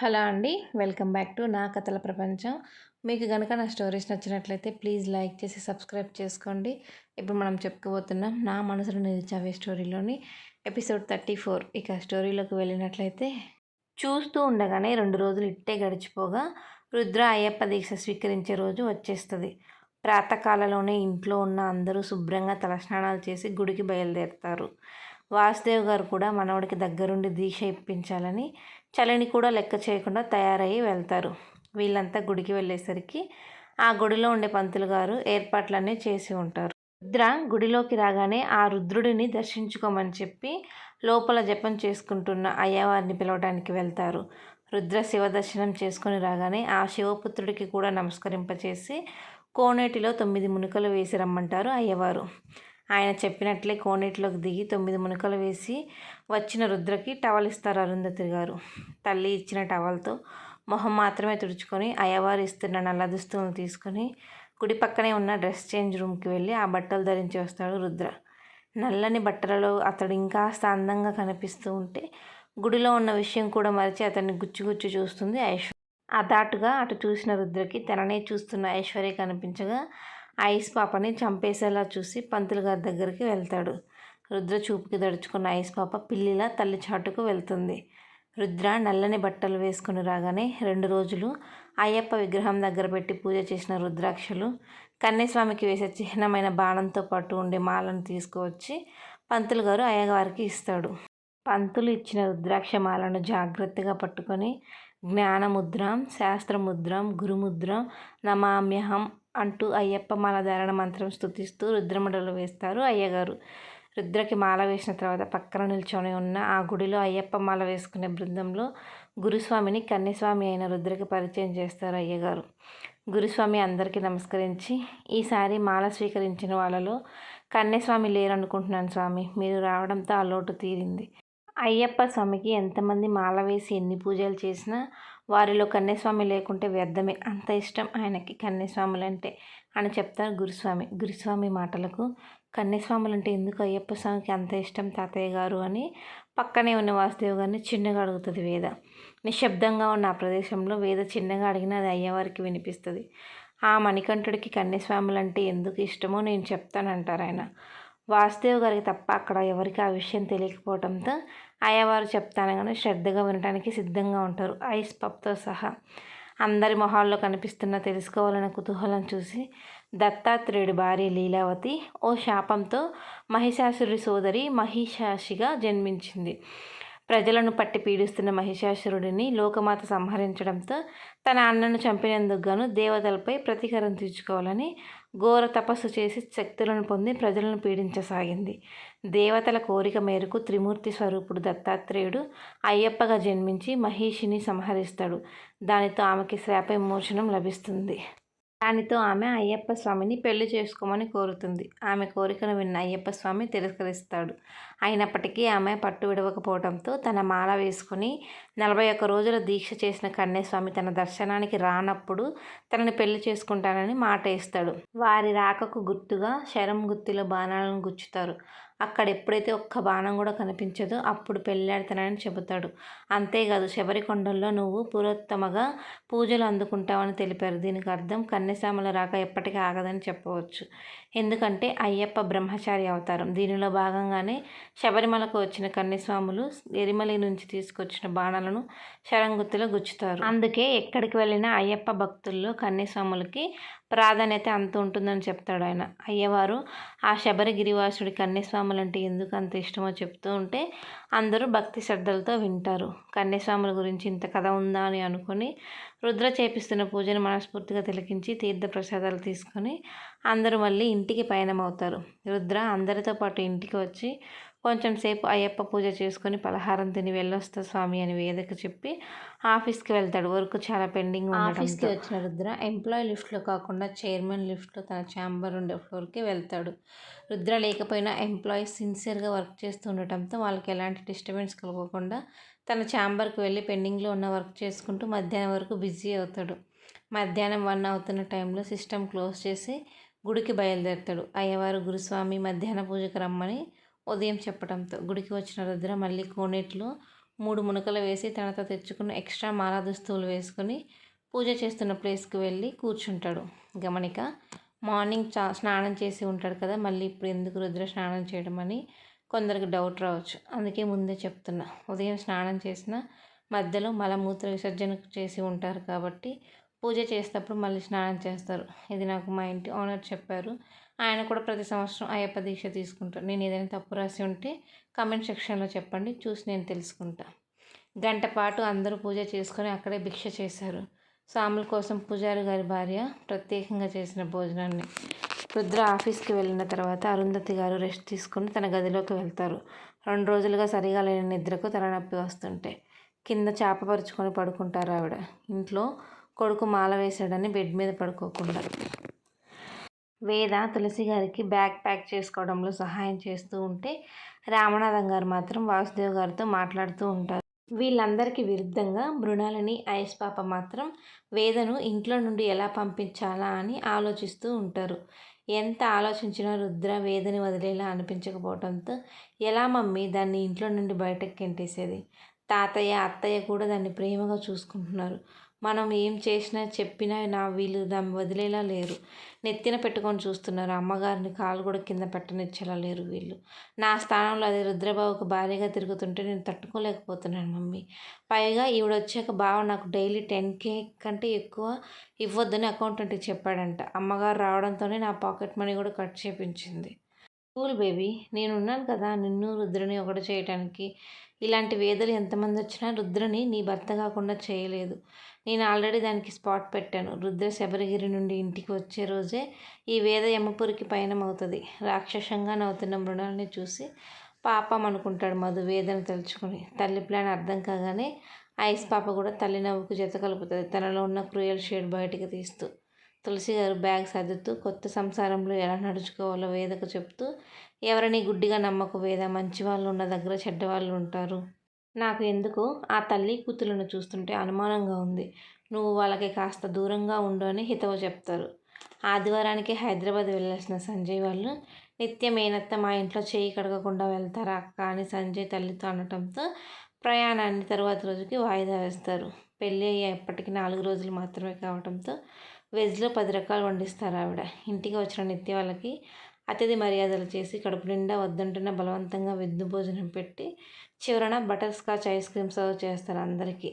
Hello అండి welcome back to నా కథల ప్రపంచం. మీకు కనుక నా స్టోరీస్ నచ్చినట్లయితే ప్లీజ్ లైక్ చేసి సబ్స్క్రైబ్ చేసుకోండి. ఇప్పుడు మనం చెప్పుకోబోతున్నాం నా మనసులో నిలిచావే స్టోరీలోని ఎపిసోడ్ థర్టీ ఫోర్. ఇక స్టోరీలోకి వెళ్ళినట్లయితే చూస్తూ ఉండగానే రెండు రోజులు ఇట్టే గడిచిపోగా రుద్ర అయ్యప్ప దీక్ష స్వీకరించే రోజు వచ్చేస్తుంది. ప్రాతకాలలోనే ఇంట్లో ఉన్న అందరూ శుభ్రంగా తలస్నానాలు చేసి గుడికి బయలుదేరుతారు. వాసుదేవ్ గారు కూడా మనవడికి దగ్గరుండి దీక్ష ఇప్పించాలని చలిని కూడా లెక్క చేయకుండా తయారయ్యి వెళ్తారు. వీళ్ళంతా గుడికి వెళ్ళేసరికి ఆ గుడిలో ఉండే పంతులు గారు ఏర్పాట్లన్నీ చేసి ఉంటారు. రుద్ర గుడిలోకి రాగానే ఆ రుద్రుడిని దర్శించుకోమని చెప్పి లోపల జపం చేసుకుంటున్న అయ్యవారిని పిలవడానికి వెళ్తారు. రుద్ర శివ దర్శనం చేసుకుని రాగానే ఆ శివపుత్రుడికి కూడా నమస్కరింపచేసి కోనేటిలో తొమ్మిది మునుకలు వేసి రమ్మంటారు అయ్యవారు. ఆయన చెప్పినట్లే కోనేటిలోకి దిగి తొమ్మిది మునకలు వేసి వచ్చిన రుద్రకి టవల్ ఇస్తారు అరుంధతి గారు. తల్లి ఇచ్చిన టవల్తో మొహం మాత్రమే తుడుచుకొని అయ్యవారు ఇస్తున్న నల్ల దుస్తులను తీసుకొని కుడి పక్కనే ఉన్న డ్రెస్ చేంజ్ రూమ్కి వెళ్ళి ఆ బట్టలు ధరించి వస్తాడు రుద్ర. నల్లని బట్టలలో అతడు ఇంకాస్త అందంగా కనిపిస్తూ ఉంటే గుడిలో ఉన్న విషయం కూడా మరిచి అతన్ని గుచ్చిగుచ్చి చూస్తుంది ఐశ్వర్య ఆ దాటుగా అటు చూసిన రుద్రకి తననే చూస్తున్న ఐశ్వర్య కనిపించగా ఐస్ పాపని చంపేసేలా చూసి పంతులు గారి దగ్గరికి వెళ్తాడు. రుద్ర చూపుకి దడుచుకున్న ఐస్ పాప పిల్లిలా తల్లి చాటుకు వెళ్తుంది. రుద్ర నల్లని బట్టలు వేసుకుని రాగానే రెండు రోజులు అయ్యప్ప విగ్రహం దగ్గర పెట్టి పూజ చేసిన రుద్రాక్షలు కన్యస్వామికి వేసే చిహ్నమైన బాణంతో పాటు ఉండే మాలను తీసుకువచ్చి పంతులు గారు అయ్యగారికి ఇస్తాడు. పంతులు ఇచ్చిన రుద్రాక్ష మాలను జాగ్రత్తగా పట్టుకొని జ్ఞానముద్రం శాస్త్రముద్రం గురుముద్రం నమామ్యహం అంటూ అయ్యప్ప మాల ధారణ మంత్రం స్థుతిస్తూ రుద్రమడలు వేస్తారు అయ్యగారు. రుద్రకి మాల వేసిన తర్వాత పక్కన నిల్చొని ఉన్న ఆ గుడిలో అయ్యప్ప మాల వేసుకునే బృందంలో గురుస్వామిని కన్యస్వామి అయిన రుద్రకి పరిచయం చేస్తారు అయ్యగారు. గురుస్వామి అందరికీ నమస్కరించి ఈసారి మాల స్వీకరించిన వాళ్ళలో కన్యస్వామి లేరనుకుంటున్నాను స్వామి. మీరు రావడంతో ఆ లోటు తీరింది. అయ్యప్ప స్వామికి ఎంతమంది మాల వేసి ఎన్ని పూజలు చేసినా వారిలో కన్యస్వామి లేకుంటే వ్యర్థమే. అంత ఇష్టం ఆయనకి కన్యస్వాములంటే అని చెప్తారు గురుస్వామి. గురుస్వామి మాటలకు కన్యస్వాములంటే ఎందుకు అయ్యప్ప స్వామికి అంత ఇష్టం తాతయ్య గారు అని పక్కనే ఉన్న వాసుదేవ్ గారిని చిన్నగా అడుగుతుంది వేద. నిశ్శబ్దంగా ఉన్న ఆ ప్రదేశంలో వేద చిన్నగా అడిగిన అది అయ్యవారికి వినిపిస్తుంది. ఆ మణికంఠుడికి కన్యస్వాములంటే ఎందుకు ఇష్టమో నేను చెప్తానంటారు ఆయన. వాసుదేవ్ గారికి తప్ప అక్కడ ఎవరికి ఆ విషయం తెలియకపోవడంతో అయ్యవారు చెప్తానగానే శ్రద్ధగా వినడానికి సిద్ధంగా ఉంటారు. ఐస్ పప్తో సహా అందరి మొహాల్లో కనిపిస్తున్న తెలుసుకోవాలనే కుతూహలం చూసి దత్తాత్రేయుడి భార్య లీలావతి ఓ శాపంతో మహిషాసురి సోదరి మహిషాషిగా జన్మించింది. ప్రజలను పట్టి పీడిస్తున్న మహిషాసురుడిని లోకమాత సంహరించడంతో తన అన్నను చంపినందుకు గాను దేవతలపై ప్రతీకారం తీర్చుకోవాలని ఘోర తపస్సు చేసి శక్తులను పొంది ప్రజలను పీడించసాగింది. దేవతల కోరిక మేరకు త్రిమూర్తి స్వరూపుడు దత్తాత్రేయుడు అయ్యప్పగా జన్మించి మహిషిని సంహరిస్తాడు. దానితో ఆమెకి శాప విమోచనం లభిస్తుంది. దానితో ఆమె అయ్యప్ప స్వామిని పెళ్ళి చేసుకోమని కోరుతుంది. ఆమె కోరికను విన్న అయ్యప్ప స్వామి తిరస్కరిస్తాడు. అయినప్పటికీ ఆమె పట్టు విడవకపోవడంతో తన మాల వేసుకుని నలభై ఒక్క రోజుల దీక్ష చేసిన కన్యస్వామి తన దర్శనానికి రానప్పుడు తనని పెళ్ళి చేసుకుంటానని మాట ఇస్తాడు వారి రాకకు గుర్తుగా శరం గుత్తిలో బాణాలను గుచ్చుతారు. అక్కడ ఎప్పుడైతే ఒక్క బాణం కూడా కనిపించదో అప్పుడు పెళ్ళాడుతానని చెబుతాడు. అంతేకాదు శబరికొండల్లో నువ్వు పురోత్తమగా పూజలు అందుకుంటావని తెలిపారు. దీనికి అర్థం కన్యసాముల రాక ఎప్పటికీ ఆగదని చెప్పవచ్చు. ఎందుకంటే అయ్యప్ప బ్రహ్మచారి అవతారం. దీనిలో భాగంగానే శబరిమలకు వచ్చిన కన్యస్వాములు ఎరిమలి నుంచి తీసుకొచ్చిన బాణాలను శరంగుత్తిలో గుచ్చుతారు. అందుకే ఎక్కడికి వెళ్ళినా అయ్యప్ప భక్తుల్లో కన్యస్వాములకి ప్రాధాన్యత అంత ఉంటుందని చెప్తాడు ఆయన. అయ్యవారు ఆ శబరి గిరివాసుడి కన్యస్వాములంటే ఎందుకు అంత ఇష్టమో చెప్తూ ఉంటే అందరూ భక్తి శ్రద్ధలతో వింటారు. కన్యస్వాముల గురించి ఇంత కథ ఉందా? అని అనుకుని రుద్ర చేపిస్తున్న పూజను మనస్ఫూర్తిగా తిలకించి తీర్థ ప్రసాదాలు తీసుకొని అందరూ మళ్ళీ ఇంటికి పయనమవుతారు. రుద్ర అందరితో పాటు ఇంటికి వచ్చి కొంచెం సేపు అయ్యప్ప పూజ చేసుకొని పలహారం తిని వెళ్ళొస్తా స్వామి అని వేదకు చెప్పి ఆఫీస్కి వెళ్తాడు. వర్క్ చాలా పెండింగ్ ఆఫీస్కి వచ్చిన రుద్ర ఎంప్లాయీ లిఫ్ట్లో కాకుండా చైర్మన్ లిఫ్ట్లో తన ఛాంబర్ ఉండే ఫ్లోర్కి వెళ్తాడు. రుద్ర లేకపోయినా ఎంప్లాయీస్ సిన్సియర్గా వర్క్ చేస్తూ ఉండటంతో వాళ్ళకి ఎలాంటి డిస్టర్బెన్స్ కలగకుండా తన ఛాంబర్కి వెళ్ళి పెండింగ్లో ఉన్న వర్క్ చేసుకుంటూ మధ్యాహ్నం వరకు బిజీ అవుతాడు. మధ్యాహ్నం వన్ అవుతున్న టైంలో సిస్టమ్ క్లోజ్ చేసి గుడికి బయలుదేరుతాడు. అయ్యవారు గురుస్వామి మధ్యాహ్న పూజకు రమ్మని ఉదయం చెప్పడంతో గుడికి వచ్చిన రుద్ర మళ్ళీ కోనేట్లో మూడు మునకలు వేసి తనతో తెచ్చుకున్న ఎక్స్ట్రా మాలా దుస్తువులు వేసుకొని పూజ చేస్తున్న ప్లేస్కి వెళ్ళి కూర్చుంటాడు. గమనిక మార్నింగ్ చా స్నానం చేసి ఉంటాడు కదా మళ్ళీ ఇప్పుడు ఎందుకు రుద్ర స్నానం చేయడం అని కొందరికి డౌట్ రావచ్చు. అందుకే ముందే చెప్తున్నా. ఉదయం స్నానం చేసిన మధ్యలో మలమూత్ర విసర్జన చేసి ఉంటారు కాబట్టి పూజ చేసేటప్పుడు మళ్ళీ స్నానం చేస్తారు. ఇది నాకు మా ఇంటి ఓనర్ చెప్పారు. ఆయన కూడా ప్రతి సంవత్సరం అయ్యప్ప దీక్ష తీసుకుంటారు. నేను ఏదైనా తప్పు రాసి ఉంటే కమెంట్ సెక్షన్లో చెప్పండి. చూసి నేను తెలుసుకుంటా. గంట పాటు అందరూ పూజ చేసుకొని అక్కడే భిక్ష చేశారు. సాముల కోసం పూజారి గారి భార్య ప్రత్యేకంగా చేసిన భోజనాన్ని. రుద్ర ఆఫీస్కి వెళ్ళిన తర్వాత అరుంధతి గారు రెస్ట్ తీసుకొని తన గదిలోకి వెళ్తారు. రెండు రోజులుగా సరిగా లేని నిద్రకు తలనొప్పి వస్తుంటే కింద చాప పరుచుకొని పడుకుంటారు ఆవిడ. ఇంట్లో కొడుకు మాల వేశాడని బెడ్ మీద పడుకోకుండా. వేద తులసి గారికి బ్యాగ్ ప్యాక్ చేసుకోవడంలో సహాయం చేస్తూ ఉంటే రామనాథం గారు మాత్రం వాసుదేవ్ గారితో మాట్లాడుతూ ఉంటారు. వీళ్ళందరికీ విరుద్ధంగా మృణాలని ఐస్ పాప మాత్రం వేదను ఇంట్లో నుండి ఎలా పంపించాలా అని ఆలోచిస్తూ ఉంటారు. ఎంత ఆలోచించినా రుద్ర వేదని వదిలేలా అనిపించకపోవడంతో ఎలా మమ్మీ దాన్ని ఇంట్లో నుండి బయటకు గెంటేసేది? తాతయ్య అత్తయ్య కూడా దాన్ని ప్రేమగా చూసుకుంటున్నారు. మనం ఏం చేసినా చెప్పినా నా వీళ్ళు దాన్ని వదిలేలా లేరు. నెత్తిన పెట్టుకొని చూస్తున్నారు. అమ్మగారిని కాలు కూడా కింద పెట్టనిచ్చేలా లేరు వీళ్ళు. నా స్థానంలో అదే రుద్రబాబుకు భారీగా తిరుగుతుంటే నేను తట్టుకోలేకపోతున్నాను మమ్మీ. పైగా ఈవిడ వచ్చాక బావ నాకు డైలీ టెన్ కే కంటే ఎక్కువ ఇవ్వద్దని అకౌంటెంట్కి చెప్పాడంట. అమ్మగారు రావడంతోనే నా పాకెట్ మనీ కూడా కట్ చేపించింది. కూల్ బేబీ నేనున్నాను కదా. నిన్ను రుద్రని ఒకటి చేయటానికి ఇలాంటి వేదలు ఎంతమంది వచ్చినా రుద్రని నీ భర్త కాకుండా చేయలేదు. నేను ఆల్రెడీ దానికి స్పాట్ పెట్టాను. రుద్ర శబరిగిరి నుండి ఇంటికి వచ్చే రోజే ఈ వేద యమపురికి పయనమవుతుంది. రాక్షసంగా నవ్వుతున్న మృణాలని చూసి పాపం అనుకుంటాడు మధు వేదన తలుచుకుని. తల్లి ప్లాన్ అర్థం కాగానే ఐస్ పాప కూడా తల్లి నవ్వుకు జత కలుపుతుంది. తనలో ఉన్న క్రూయల్ షేడ్ బయటికి తీస్తూ తులసి గారు బ్యాగ్ సర్దుతూ కొత్త సంసారంలో ఎలా నడుచుకోవాలో వేదకు చెప్తూ ఎవరిని గుడ్డిగా నమ్మకు వేద మంచి వాళ్ళు ఉన్న దగ్గర చెడ్డవాళ్ళు ఉంటారు. నాకు ఎందుకు ఆ తల్లి కూతులను చూస్తుంటే అనుమానంగా ఉంది. నువ్వు వాళ్ళకి కాస్త దూరంగా ఉండు అని హితవు చెప్తారు. ఆదివారానికి హైదరాబాద్ వెళ్ళాల్సిన సంజయ్ వాళ్ళు నిత్యం మేనత్త మా ఇంట్లో చేయి కడగకుండా వెళ్తారా అక్క అని సంజయ్ తల్లితో అనటంతో ప్రయాణాన్ని తరువాత రోజుకి వాయిదా వేస్తారు. పెళ్ళి అయ్యే ఎప్పటికీ నాలుగు రోజులు మాత్రమే కావడంతో వెజ్లో పది రకాలు వండిస్తారు ఆవిడ. ఇంటికి వచ్చిన నిత్య వాళ్ళకి అతిథి మర్యాదలు చేసి కడుపు నిండా వద్దంటున్న బలవంతంగా విందు భోజనం పెట్టి చివరన butter scotch ice cream serve చేస్తారు అందరికీ.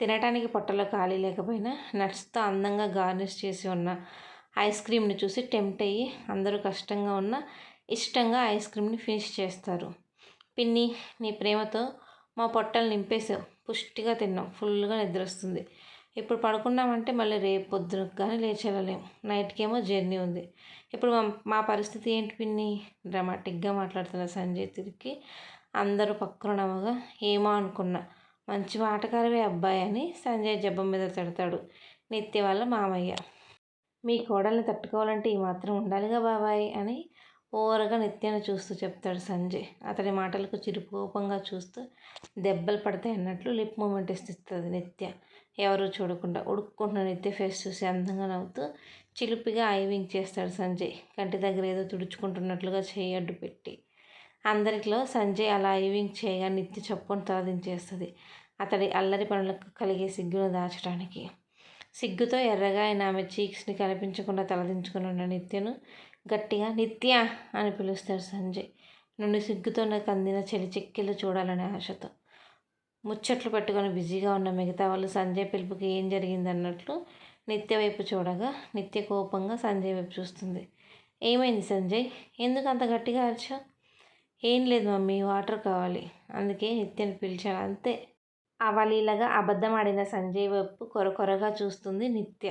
తినటానికి పొట్టలో ఖాళీ లేకపోయినా నట్స్తో అందంగా గార్నిష్ చేసి ఉన్న ఐస్ క్రీమ్ని చూసి టెంప్ట్ అయ్యి అందరూ కష్టంగా ఉన్న ఇష్టంగా ఐస్ క్రీమ్ని ఫినిష్ చేస్తారు. పిన్ని నీ ప్రేమతో మా పొట్టలు నింపేసావు పుష్టిగా తిన్నాం ఫుల్గా నిద్ర వస్తుంది ఇప్పుడు పడుకున్నామంటే మళ్ళీ రేపు పొద్దున కానీ లేచెళ్ళలేము నైట్కేమో జర్నీ ఉంది. ఇప్పుడు మా మా పరిస్థితి ఏంటి పిన్ని? డ్రామాటిక్గా మాట్లాడుతున్న సంజయ్ తిరిగి అందరూ పక్కనగా ఏమో అనుకున్నా. మంచి మాటకారవే అబ్బాయి అని సంజయ్ జబ్బం మీద తిడతాడు. నిత్య వాళ్ళ మామయ్య. మీ కోడల్ని తట్టుకోవాలంటే ఈ మాత్రం ఉండాలిగా బాబాయ్ అని ఓరగా నిత్యాన్ని చూస్తూ చెప్తాడు సంజయ్. అతడి మాటలకు చిరుకోపంగా చూస్తూ దెబ్బలు పడతాయి అన్నట్లు లిప్ మూమెంట్ ఇస్తుంది నిత్య. ఎవరు చూడకుండా ఉడుక్కుంటున్న నిత్య ఫేస్ చూసి అందంగా నవ్వుతూ చిలిపిగా ఐవింగ్ చేస్తాడు సంజయ్. కంటి దగ్గర ఏదో తుడుచుకుంటున్నట్లుగా చేయి అడ్డు పెట్టి. అందరిలో సంజయ్ అలా ఐవింగ్ చేయగా నిత్య చప్పును తలదించేస్తుంది అతడి అల్లరి పనులకు కలిగే సిగ్గును దాచడానికి సిగ్గుతో ఎర్రగా ఆయన ఆమె చీక్స్ని కనిపించకుండా తలదించుకుని ఉన్న నిత్యను గట్టిగా నిత్య అని పిలుస్తాడు సంజయ్. నుండి సిగ్గుతో నాకు అందిన చెలి చెక్కిళ్ళు చూడాలనే ఆశతో. ముచ్చట్లు పెట్టుకొని బిజీగా ఉన్న మిగతా వాళ్ళు సంజయ్ పిలుపుకి ఏం జరిగింది అన్నట్లు నిత్య వైపు చూడగా నిత్య కోపంగా సంజయ్ వైపు చూస్తుంది. ఏమైంది సంజయ్? ఎందుకు అంత గట్టిగా అరిచా ఏం లేదు మమ్మీ వాటర్ కావాలి. అందుకే నిత్యని పిలిచాను అంతే. అవలీలగా అబద్ధం ఆడిన సంజయ్ వైపు కొరకొరగా చూస్తుంది నిత్య.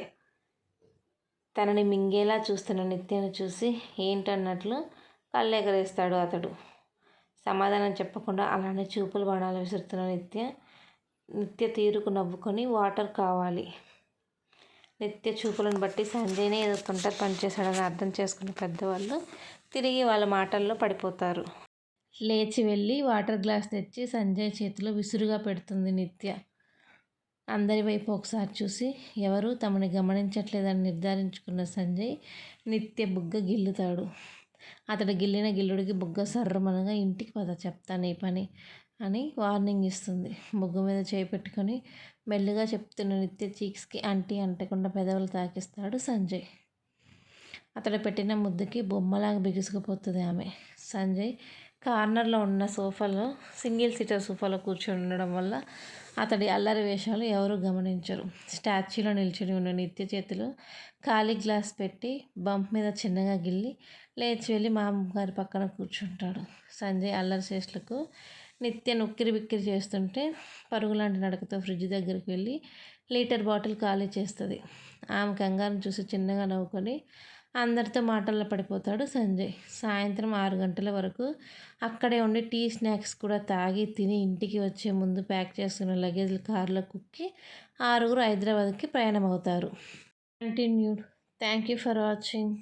తనని మింగేలా చూస్తున్న నిత్యను చూసి ఏంటన్నట్లు కళ్ళెగరేస్తాడు అతడు. సమాధానం చెప్పకుండా అలానే చూపులు బాణాలు విసురుతున్న నిత్య నిత్య తీరుకు నవ్వుకొని వాటర్ కావాలి. నిత్య చూపులను బట్టి సంజయ్నే ఏదో తొంటరి పనిచేశాడని అర్థం చేసుకున్న పెద్దవాళ్ళు తిరిగి వాళ్ళ మాటల్లో పడిపోతారు. లేచి వెళ్ళి వాటర్ గ్లాస్ తెచ్చి సంజయ్ చేతిలో విసురుగా పెడుతుంది నిత్య. అందరి వైపు ఒకసారి చూసి ఎవరూ తమని గమనించట్లేదని నిర్ధారించుకున్న సంజయ్ నిత్య బుగ్గ గిల్లుతాడు. అతడు గిల్లిన గిల్లుడికి బుగ్గ సర్రమనగా ఇంటికి పద చెప్తాను ఈ పని అని వార్నింగ్ ఇస్తుంది. బుగ్గ మీద చేయి పెట్టుకొని మెల్లిగా చెప్తున్న నిత్య చీక్స్కి అంటీ అంటకుండా పెదవులు తాకిస్తాడు సంజయ్. అతడు పెట్టిన ముద్దుకి బొమ్మలాగా బిగుసుకుపోతుంది ఆమె. సంజయ్ కార్నర్లో ఉన్న సోఫాలో సింగిల్ సీటర్ సోఫాలో కూర్చొని ఉండడం వల్ల అతడి అల్లరి వేషాలు ఎవరు గమనించరు. స్టాచ్యూలో నిల్చుని ఉన్న నిత్య చేతిలో ఖాళీ గ్లాస్ పెట్టి బంప్ మీద చిన్నగా గిల్లి లేచి వెళ్ళి మామగారి పక్కన కూర్చుంటాడు. సంజయ్ అల్లరి చేష్టలకు నిత్య నొక్కిరి బిక్కిరి చేస్తుంటే పరుగులాంటి నడకతో ఫ్రిడ్జ్ దగ్గరికి వెళ్ళి లీటర్ బాటిల్ ఖాళీ చేస్తుంది. ఆమె కంగారం చూసి చిన్నగా నవ్వుకొని అందరితో మాటల్లో పడిపోతాడు సంజయ్. సాయంత్రం ఆరు గంటల వరకు అక్కడే ఉండి టీ స్నాక్స్ కూడా తాగి తిని ఇంటికి వచ్చే ముందు ప్యాక్ చేసుకున్న లగేజ్లు కారులో కుక్కి ఆరుగురు హైదరాబాద్కి ప్రయాణం అవుతారు continued. Thank you for watching.